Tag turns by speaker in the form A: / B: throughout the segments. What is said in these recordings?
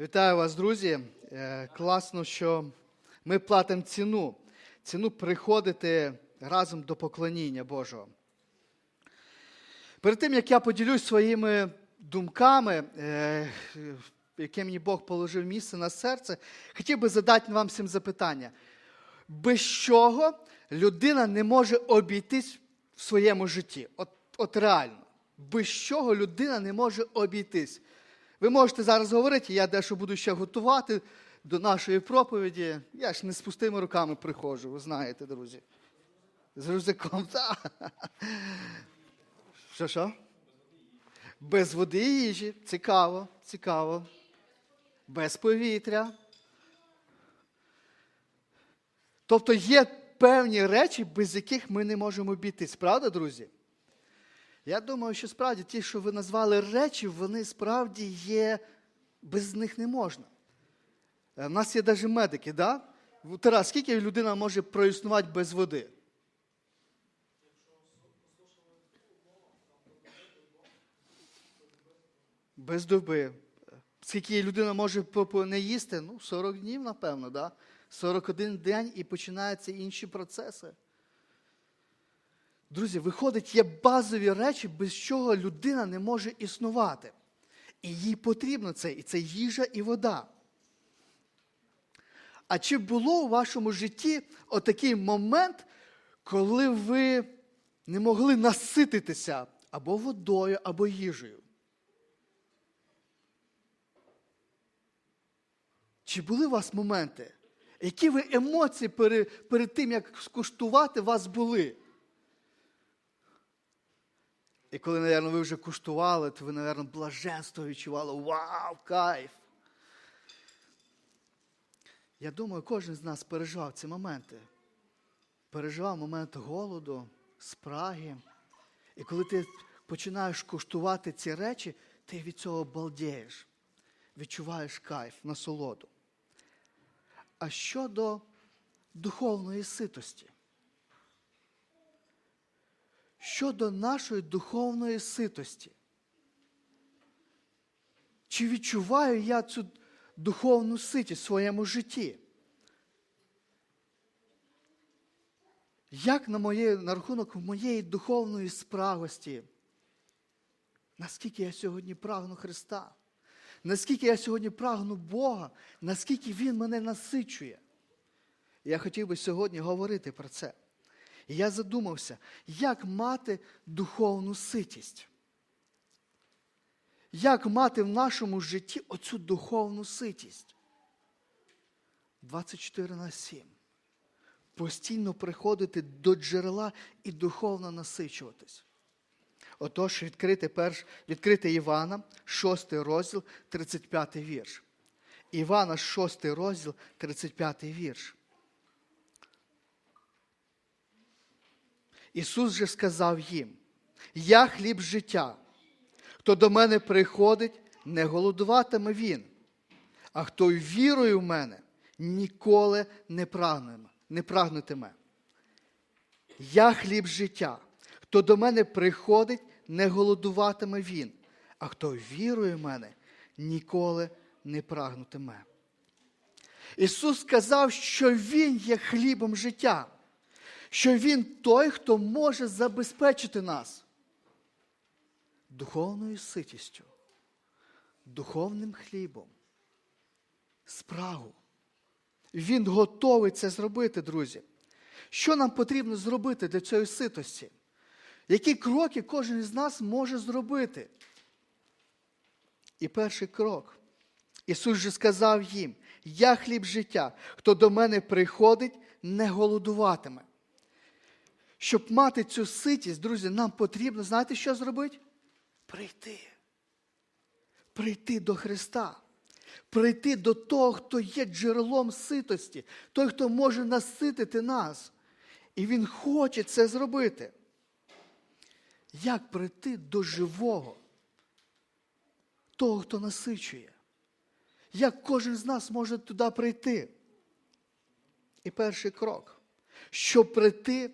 A: Вітаю вас, друзі. Е, Класно, що ми платимо ціну. Ціну приходити разом до поклоніння Божого. Перед тим, як я поділюсь своїми думками, е, яке мені Бог положив місце на серце, хотів би задати вам всім запитання. Без чого людина не може обійтись в своєму житті? От, от реально. Без чого людина не може обійтись? Ви можете зараз говорити, я дещо буду ще готувати до нашої проповіді. Я ж не з пустими руками приходжу, ви знаєте, друзі. З рюкзаком, так. Що, що? Без води і їжі. Цікаво, цікаво. Без повітря. Тобто є певні речі, без яких ми не можемо обійтись, правда, друзі? Я думаю, що справді ті, що ви назвали речі, вони справді є, без них не можна. У нас є навіть медики, да? Тарас, скільки людина може проіснувати без води? Без доби. Скільки людина може не їсти? Ну, 40 днів, напевно, да? 41 день і починаються інші процеси. Друзі, виходить, є базові речі, без чого людина не може існувати. І їй потрібно це, і це їжа і вода. А чи було у вашому житті отакий момент, коли ви не могли насититися або водою, або їжею? Чи були у вас моменти? Які ви емоції перед, перед тим, як скуштувати вас були? І коли, мабуть, ви вже куштували, то ви, мабуть, блаженство відчували. Вау, кайф! Я думаю, кожен з нас переживав ці моменти. Переживав момент голоду, спраги. І коли ти починаєш куштувати ці речі, ти від цього балдієш, відчуваєш кайф, насолоду. А щодо духовної ситості, щодо нашої духовної ситості, чи відчуваю я цю духовну ситість в своєму житті? Як на, моє, на рахунок моєї духовної спрагості? Наскільки я сьогодні прагну Христа? Наскільки я сьогодні прагну Бога, наскільки Він мене насичує? Я хотів би сьогодні говорити про це. І я задумався, як мати духовну ситість? Як мати в нашому житті оцю духовну ситість? 24 на 7. Постійно приходити до джерела і духовно насичуватись. Отож, відкрити, перш, відкрити Івана, 6 розділ, 35 вірш. Івана, 6 розділ, 35 вірш. Ісус же сказав їм: Я хліб життя. Хто до мене приходить, не голодуватиме він, а хто вірою в мене, ніколи не прагнетиме. Не прагнутиме. Я хліб життя. Хто до мене приходить, не голодуватиме він, а хто вірує в мене, ніколи не прагнутиме. Ісус сказав, що Він є хлібом життя, що Він той, хто може забезпечити нас духовною ситістю, духовним хлібом, спрагу. Він готовий це зробити, друзі. Що нам потрібно зробити для цієї ситості? Які кроки кожен із нас може зробити? І перший крок. Ісус же сказав їм: Я хліб життя, хто до мене приходить, не голодуватиме. Щоб мати цю ситість, друзі, нам потрібно, знаєте, що зробити? Прийти. Прийти до Христа. Прийти до того, хто є джерелом ситості, той, хто може наситити нас. І Він хоче це зробити. Як прийти до живого, того, хто насичує? Як кожен з нас може туди прийти? І перший крок. Щоб прийти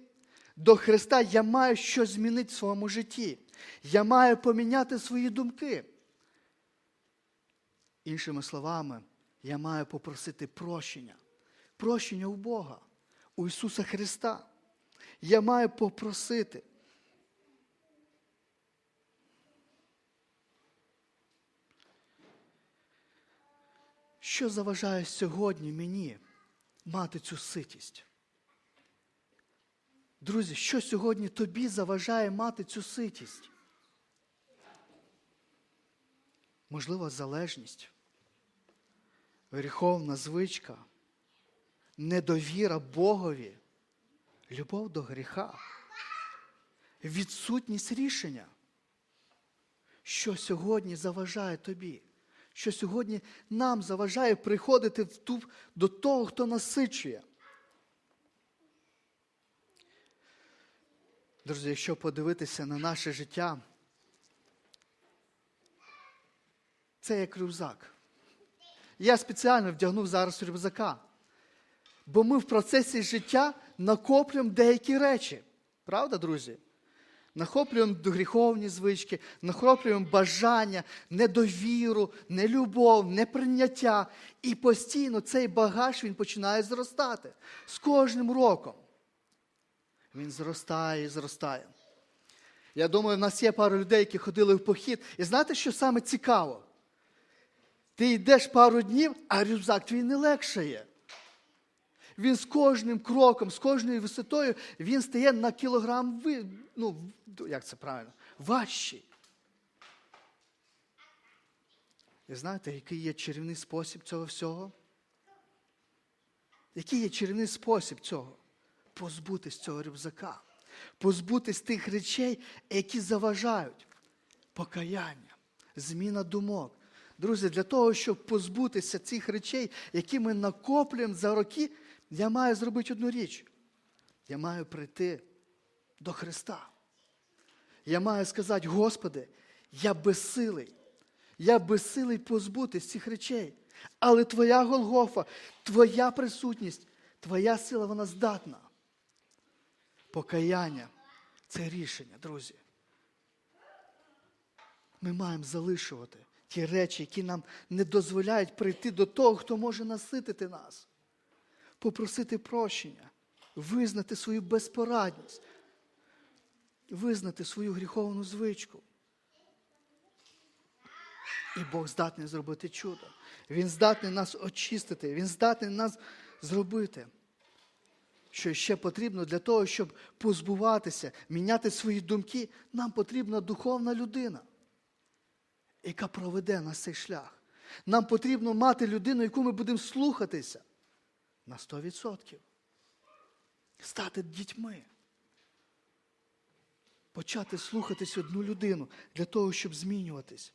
A: до Христа, я маю щось змінити в своєму житті. Я маю поміняти свої думки. Іншими словами, я маю попросити прощення. Прощення у Бога, у Ісуса Христа. Я маю попросити. Що заважає сьогодні мені мати цю ситість? Друзі, що сьогодні тобі заважає мати цю ситість? Можливо, залежність, гріховна звичка, недовіра Богові, любов до гріха, відсутність рішення, що сьогодні заважає тобі, що сьогодні нам заважає приходити в ту, до того, хто насичує. Друзі, якщо подивитися на наше життя, це як рюкзак. Я спеціально вдягнув зараз рюкзака. Бо ми в процесі життя накоплюємо деякі речі. Правда, друзі? Нахоплюємо гріховні звички, нахоплюємо бажання, недовіру, нелюбов, неприйняття. І постійно цей багаж він починає зростати з кожним роком. Він зростає і зростає. Я думаю, в нас є пару людей, які ходили в похід. І знаєте, що саме цікаво? Ти йдеш пару днів, а рюкзак твій не легшає. Він з кожним кроком, з кожною висотою, він стає на кілограм, ви- ну, як це правильно, важчий. І знаєте, який є чарівний спосіб цього всього? Який є чарівний спосіб цього? Позбутись цього рюкзака, позбутись тих речей, які заважають покаяння, зміна думок. Друзі, для того, щоб позбутися цих речей, які ми накоплюємо за роки, я маю зробити одну річ. Я маю прийти до Христа. Я маю сказати, Господи, я безсилий. Я безсилий позбутись цих речей. Але Твоя Голгофа, Твоя присутність, Твоя сила, вона здатна. Покаяння це рішення, друзі. Ми маємо залишувати ті речі, які нам не дозволяють прийти до того, хто може наситити нас, попросити прощення, визнати свою безпорадність, визнати свою гріховну звичку. І Бог здатний зробити чудо. Він здатний нас очистити, Він здатний нас зробити. Що ще потрібно для того, щоб позбуватися, міняти свої думки, нам потрібна духовна людина яка проведе нас цей шлях. Нам потрібно мати людину, яку ми будемо слухатися на 100%. Стати дітьми. Почати слухатись одну людину для того, щоб змінюватись.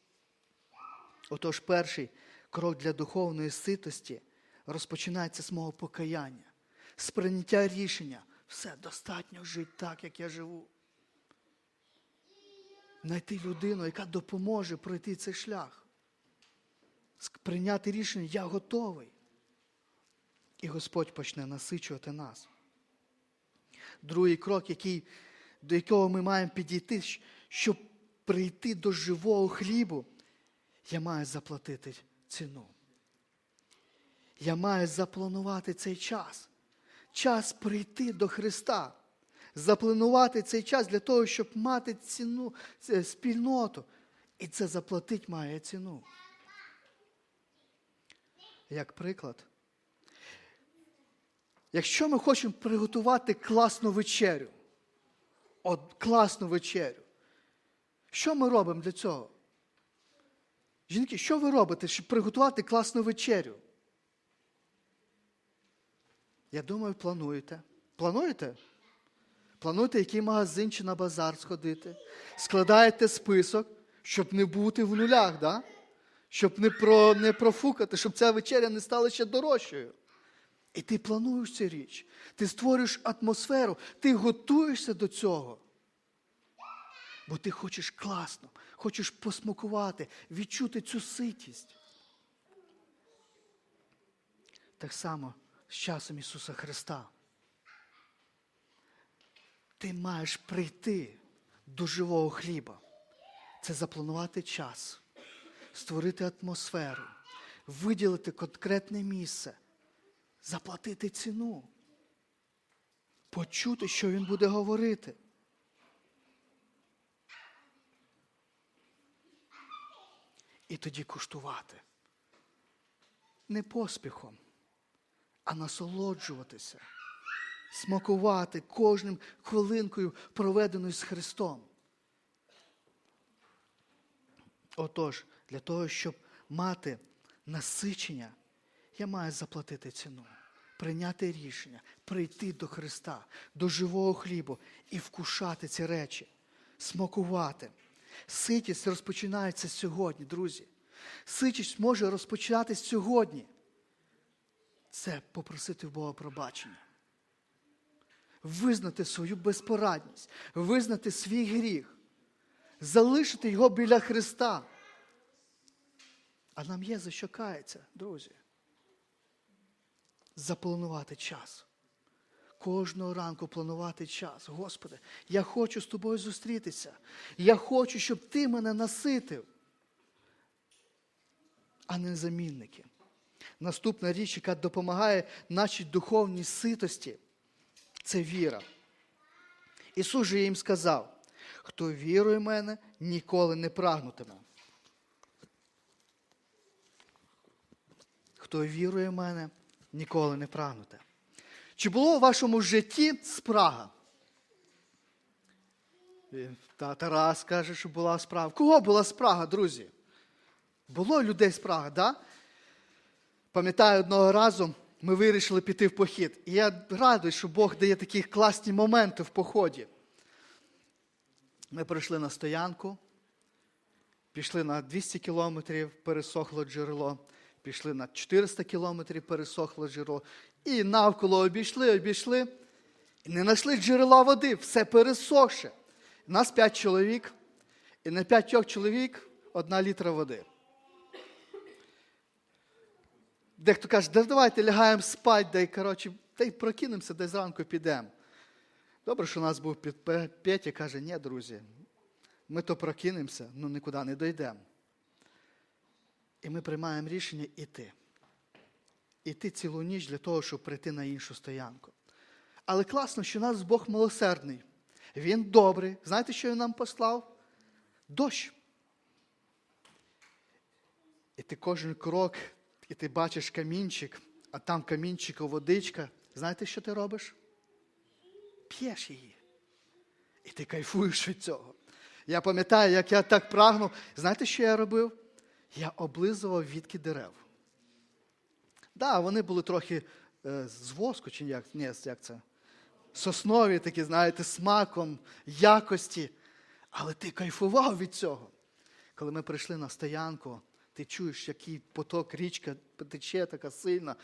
A: Отож, перший крок для духовної ситості розпочинається з мого покаяння, з прийняття рішення. Все достатньо жити так, як я живу знайти людину, яка допоможе пройти цей шлях. Прийняти рішення, я готовий. І Господь почне насичувати нас. Другий крок, який, до якого ми маємо підійти, щоб прийти до живого хлібу, я маю заплатити ціну. Я маю запланувати цей час. Час прийти до Христа запланувати цей час для того, щоб мати ціну, спільноту. І це заплатить має ціну. Як приклад, якщо ми хочемо приготувати класну вечерю, от класну вечерю, що ми робимо для цього? Жінки, що ви робите, щоб приготувати класну вечерю? Я думаю, плануєте. Плануєте? Плануєте, який магазин чи на базар сходити. Складаєте список, щоб не бути в нулях, да? щоб не, про, не профукати, щоб ця вечеря не стала ще дорожчою. І ти плануєш цю річ, ти створюєш атмосферу, ти готуєшся до цього. Бо ти хочеш класно, хочеш посмакувати, відчути цю ситість. Так само з часом Ісуса Христа. Ти маєш прийти до живого хліба. Це запланувати час, створити атмосферу, виділити конкретне місце, заплатити ціну, почути, що він буде говорити. І тоді куштувати. Не поспіхом, а насолоджуватися, смакувати кожним хвилинкою, проведеною з Христом. Отож, для того, щоб мати насичення, я маю заплатити ціну, прийняти рішення, прийти до Христа, до живого хлібу і вкушати ці речі, смакувати. Ситість розпочинається сьогодні, друзі. Ситість може розпочинатися сьогодні. Це попросити в Бога пробачення. Визнати свою безпорадність, визнати свій гріх, залишити його біля Христа. А нам є за що кається, друзі. Запланувати час. Кожного ранку планувати час. Господи, я хочу з тобою зустрітися. Я хочу, щоб ти мене наситив, а не замінники. Наступна річ, яка допомагає нашій духовній ситості, це віра. Ісус же їм сказав, хто вірує в мене, ніколи не прагнутиме. Хто вірує в мене, ніколи не прагнуте. Чи було у вашому житті спрага? І Та Тарас каже, що була спрага. Кого була спрага, друзі? Було людей спрага, да? Пам'ятаю, одного разу ми вирішили піти в похід. І я радий, що Бог дає такі класні моменти в поході. Ми прийшли на стоянку, пішли на 200 кілометрів, пересохло джерело, пішли на 400 кілометрів, пересохло джерело. І навколо обійшли, обійшли. І не знайшли джерела води, все пересохше. Нас п'ять чоловік, і на п'ятьох чоловік одна літра води. Дехто каже, да давайте лягаємо спати, да й, коротше, та й прокинемося, де зранку підемо. Добре, що у нас був під Петя, каже, ні, друзі, ми то прокинемося, ну нікуди не дійдемо. І ми приймаємо рішення іти. Іти цілу ніч для того, щоб прийти на іншу стоянку. Але класно, що нас Бог милосердний. Він добрий. Знаєте, що він нам послав? Дощ. І ти кожен крок, і ти бачиш камінчик, а там камінчика водичка. Знаєте, що ти робиш? П'єш її. І ти кайфуєш від цього. Я пам'ятаю, як я так прагнув. Знаєте, що я робив? Я облизував відки дерев. Так, да, вони були трохи е, з воску, чи як, ні, як це? Соснові такі, знаєте, смаком, якості. Але ти кайфував від цього. Коли ми прийшли на стоянку, ти чуєш, який поток річка тече така сильна,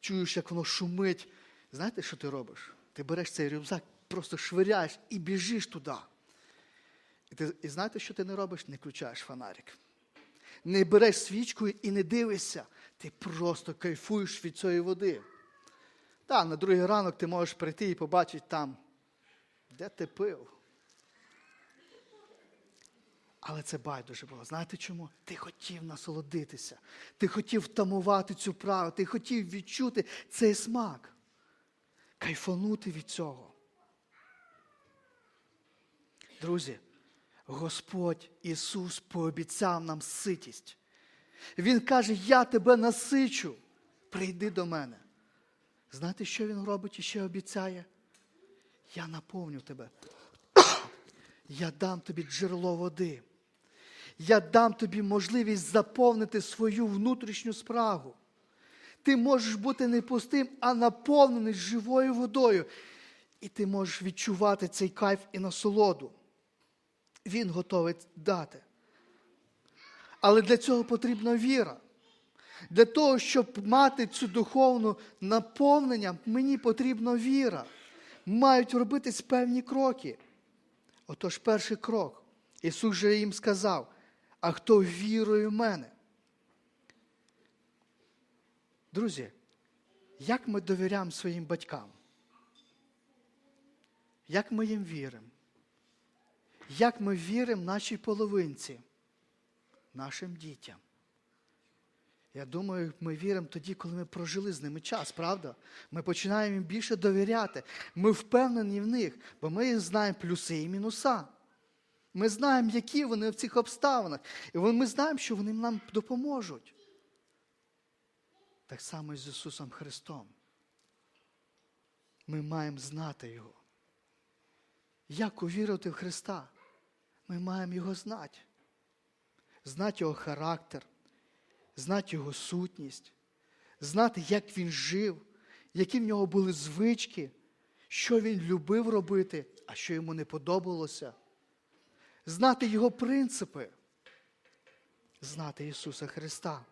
A: чуєш, як воно шумить. Знаєте, що ти робиш? Ти береш цей рюкзак, просто швиряєш і біжиш туди. І, ти, і знаєте, що ти не робиш? Не включаєш фонарик. Не береш свічку і не дивишся. Ти просто кайфуєш від цієї води. Так, на другий ранок ти можеш прийти і побачити там, де ти пив. Але це байдуже було. Знаєте чому? Ти хотів насолодитися, ти хотів втамувати цю праву, ти хотів відчути цей смак, кайфанути від цього. Друзі, Господь Ісус пообіцяв нам ситість. Він каже, я тебе насичу, прийди до мене. Знаєте, що Він робить і ще обіцяє? Я наповню тебе. Я дам тобі джерело води. Я дам тобі можливість заповнити свою внутрішню спрагу. Ти можеш бути не пустим, а наповнений живою водою. І ти можеш відчувати цей кайф і насолоду. Він готовий дати. Але для цього потрібна віра. Для того, щоб мати цю духовну наповнення, мені потрібна віра. Мають робитись певні кроки. Отож, перший крок. Ісус же їм сказав, а хто вірує в мене? Друзі, як ми довіряємо своїм батькам? Як ми їм віримо? Як ми віримо нашій половинці, нашим дітям? Я думаю, ми віримо тоді, коли ми прожили з ними час, правда? Ми починаємо їм більше довіряти. Ми впевнені в них, бо ми знаємо плюси і мінуса. Ми знаємо, які вони в цих обставинах. І ми знаємо, що вони нам допоможуть. Так само і з Ісусом Христом. Ми маємо знати Його. Як увірувати в Христа? Ми маємо Його знати. Знати Його характер, знати Його сутність, знати, як Він жив, які в нього були звички, що Він любив робити, а що йому не подобалося. Знати Його принципи, знати Ісуса Христа.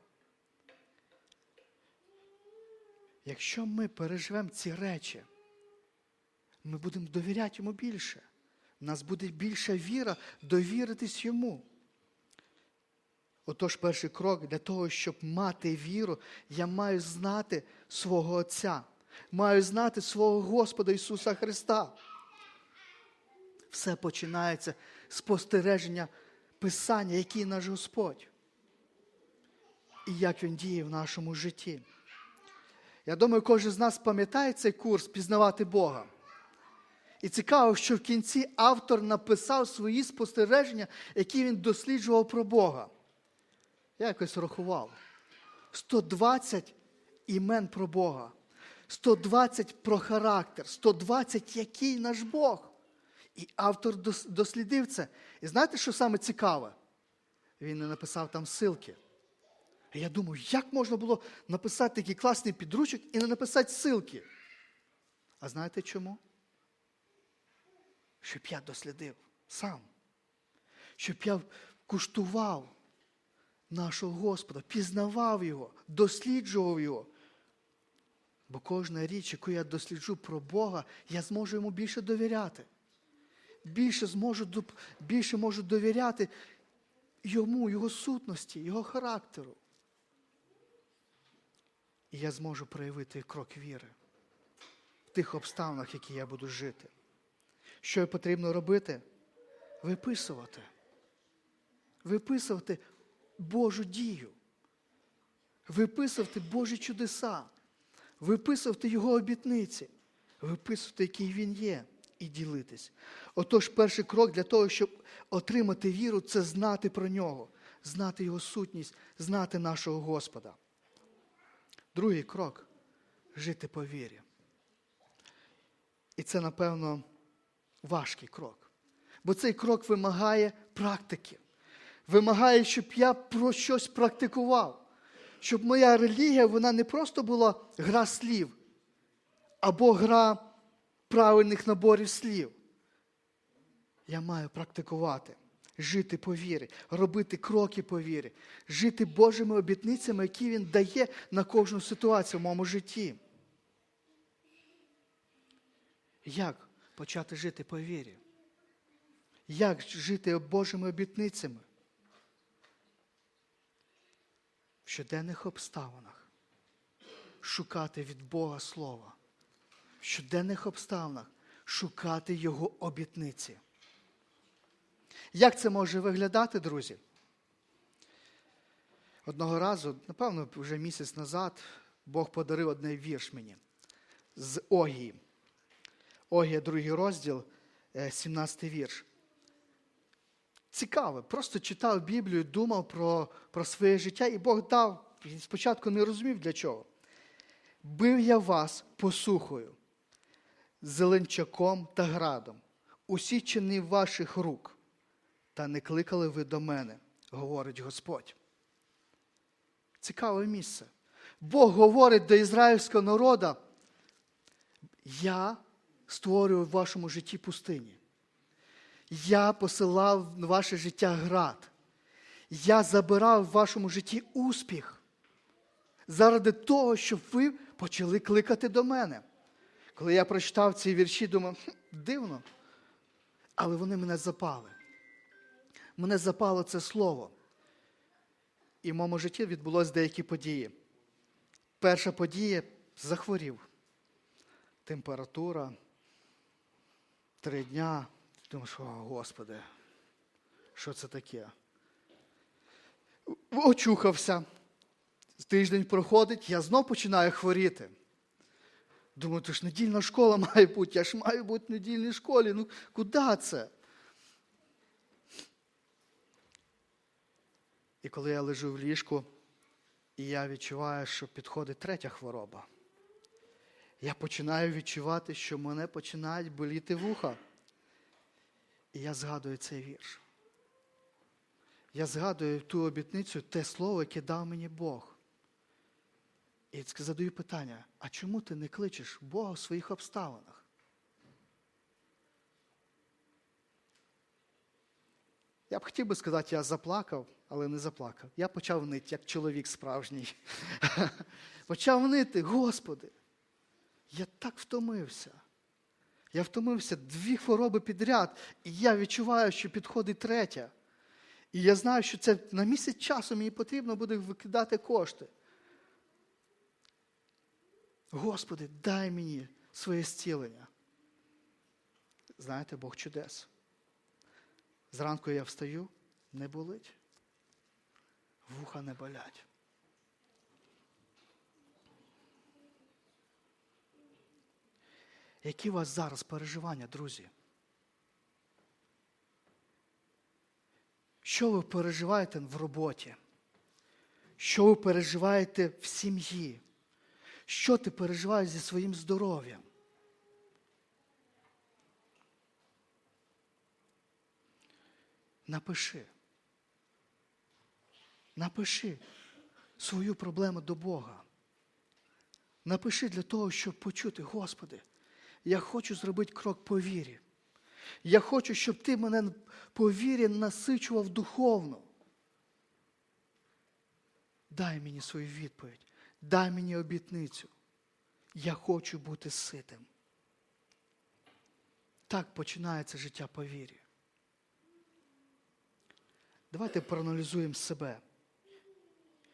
A: Якщо ми переживемо ці речі, ми будемо довіряти йому більше. У нас буде більша віра довіритись йому. Отож, перший крок для того, щоб мати віру, я маю знати свого Отця, маю знати свого Господа Ісуса Христа. Все починається спостереження Писання, який наш Господь, і як Він діє в нашому житті. Я думаю, кожен з нас пам'ятає цей курс пізнавати Бога. І цікаво, що в кінці автор написав свої спостереження, які він досліджував про Бога. Я якось рахував. 120 імен про Бога, 120 про характер, 120 який наш Бог. І автор дослідив це. І знаєте, що саме цікаве? Він не написав там ссылки. І я думаю, як можна було написати такий класний підручник і не написати ссылки? А знаєте чому? Щоб я дослідив сам. Щоб я куштував нашого Господа, пізнавав Його, досліджував Його. Бо кожна річ, яку я досліджу про Бога, я зможу йому більше довіряти. Більше зможу, більше можу довіряти йому, його сутності, його характеру. І я зможу проявити крок віри в тих обставинах, які я буду жити. Що потрібно робити? Виписувати. Виписувати Божу дію. Виписувати Божі чудеса, виписувати Його обітниці, виписувати, який Він є, і ділитись. Отож, перший крок для того, щоб отримати віру, це знати про нього, знати Його сутність, знати нашого Господа. Другий крок жити по вірі. І це, напевно, важкий крок. Бо цей крок вимагає практики. Вимагає, щоб я про щось практикував. Щоб моя релігія вона не просто була гра слів або гра правильних наборів слів. Я маю практикувати, жити по вірі, робити кроки по вірі, жити Божими обітницями, які Він дає на кожну ситуацію в моєму житті. Як почати жити по вірі? Як жити Божими обітницями? В щоденних обставинах шукати від Бога Слова, в щоденних обставинах шукати Його обітниці. Як це може виглядати, друзі? Одного разу, напевно, вже місяць назад, Бог подарив одне вірш мені з Огії. Огія, другий розділ, 17 вірш. Цікаво, просто читав Біблію, думав про про своє життя, і Бог дав, спочатку не розумів для чого. Бив я вас посухою, зеленчаком та градом, усі чини ваших рук, та не кликали ви до мене, говорить Господь. Цікаве місце. Бог говорить до ізраїльського народу, я створюю в вашому житті пустині. Я посилав в ваше життя град. Я забирав в вашому житті успіх заради того, щоб ви почали кликати до мене. Коли я прочитав ці вірші, думав, дивно. Але вони мене запали. Мене запало це слово. І в моєму житті відбулося деякі події. Перша подія захворів. Температура, три дня. Думаєш, о, Господи, що це таке? Очухався. Тиждень проходить, я знов починаю хворіти. Думаю, то ж недільна школа має бути, я ж маю бути в недільній школі. Ну куди це? І коли я лежу в ліжку, і я відчуваю, що підходить третя хвороба, я починаю відчувати, що мене починають боліти вуха. І я згадую цей вірш. Я згадую ту обітницю, те слово, яке дав мені Бог. І задаю питання: а чому ти не кличеш Бога в своїх обставинах? Я б хотів би сказати, я заплакав, але не заплакав. Я почав нити, як чоловік справжній. почав нити, Господи, я так втомився. Я втомився дві хвороби підряд, і я відчуваю, що підходить третя. І я знаю, що це на місяць часу мені потрібно буде викидати кошти. Господи, дай мені своє зцілення. Знаєте, Бог чудес. Зранку я встаю, не болить, вуха не болять. Які у вас зараз переживання, друзі? Що ви переживаєте в роботі? Що ви переживаєте в сім'ї? Що ти переживаєш зі своїм здоров'ям? Напиши. Напиши свою проблему до Бога. Напиши для того, щоб почути, Господи, я хочу зробити крок по вірі. Я хочу, щоб ти мене по вірі насичував духовно. Дай мені свою відповідь, дай мені обітницю. Я хочу бути ситим. Так починається життя по вірі. Давайте проаналізуємо себе.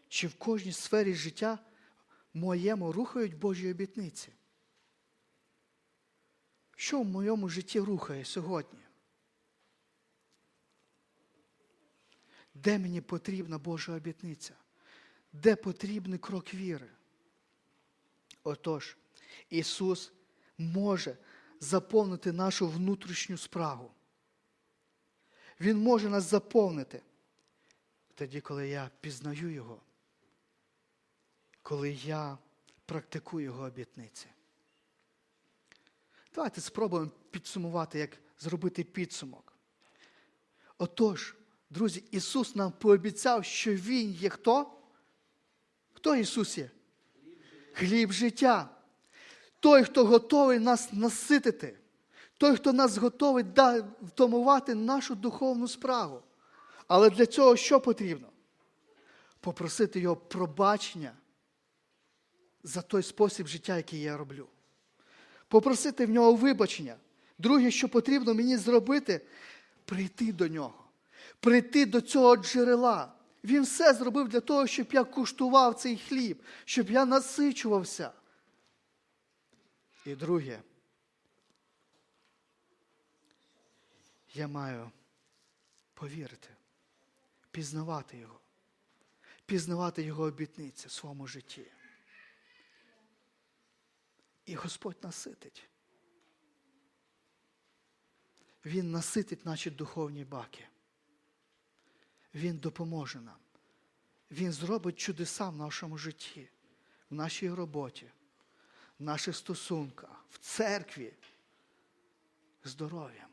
A: Чи в кожній сфері життя моєму рухають Божі обітниці? Що в моєму житті рухає сьогодні? Де мені потрібна Божа обітниця? Де потрібний крок віри? Отож, Ісус може заповнити нашу внутрішню справу. Він може нас заповнити. Тоді, коли я пізнаю Його, коли я практикую Його обітниці. Давайте спробуємо підсумувати, як зробити підсумок. Отож, друзі, Ісус нам пообіцяв, що Він є хто? Хто Ісус є? Хліб життя. Той, хто готовий нас наситити, той, хто нас готовий втомувати нашу духовну справу. Але для цього що потрібно? Попросити Його пробачення за той спосіб життя, який я роблю попросити в нього вибачення. Друге, що потрібно мені зробити, прийти до нього, прийти до цього джерела. Він все зробив для того, щоб я куштував цей хліб, щоб я насичувався. І друге, я маю повірити, пізнавати його, пізнавати його обітниці в своєму житті. І Господь наситить. Він наситить наші духовні баки. Він допоможе нам. Він зробить чудеса в нашому житті, в нашій роботі, в наших стосунках, в церкві, здоров'ям.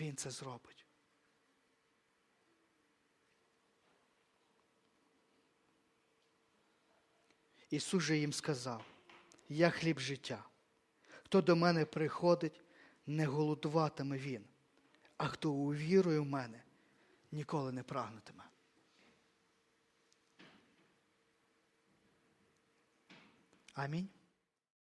A: Він це зробить. Ісус же їм сказав я хліб життя. Хто до мене приходить, не голодуватиме він, а хто увірує в мене, ніколи не прагнутиме. Амінь.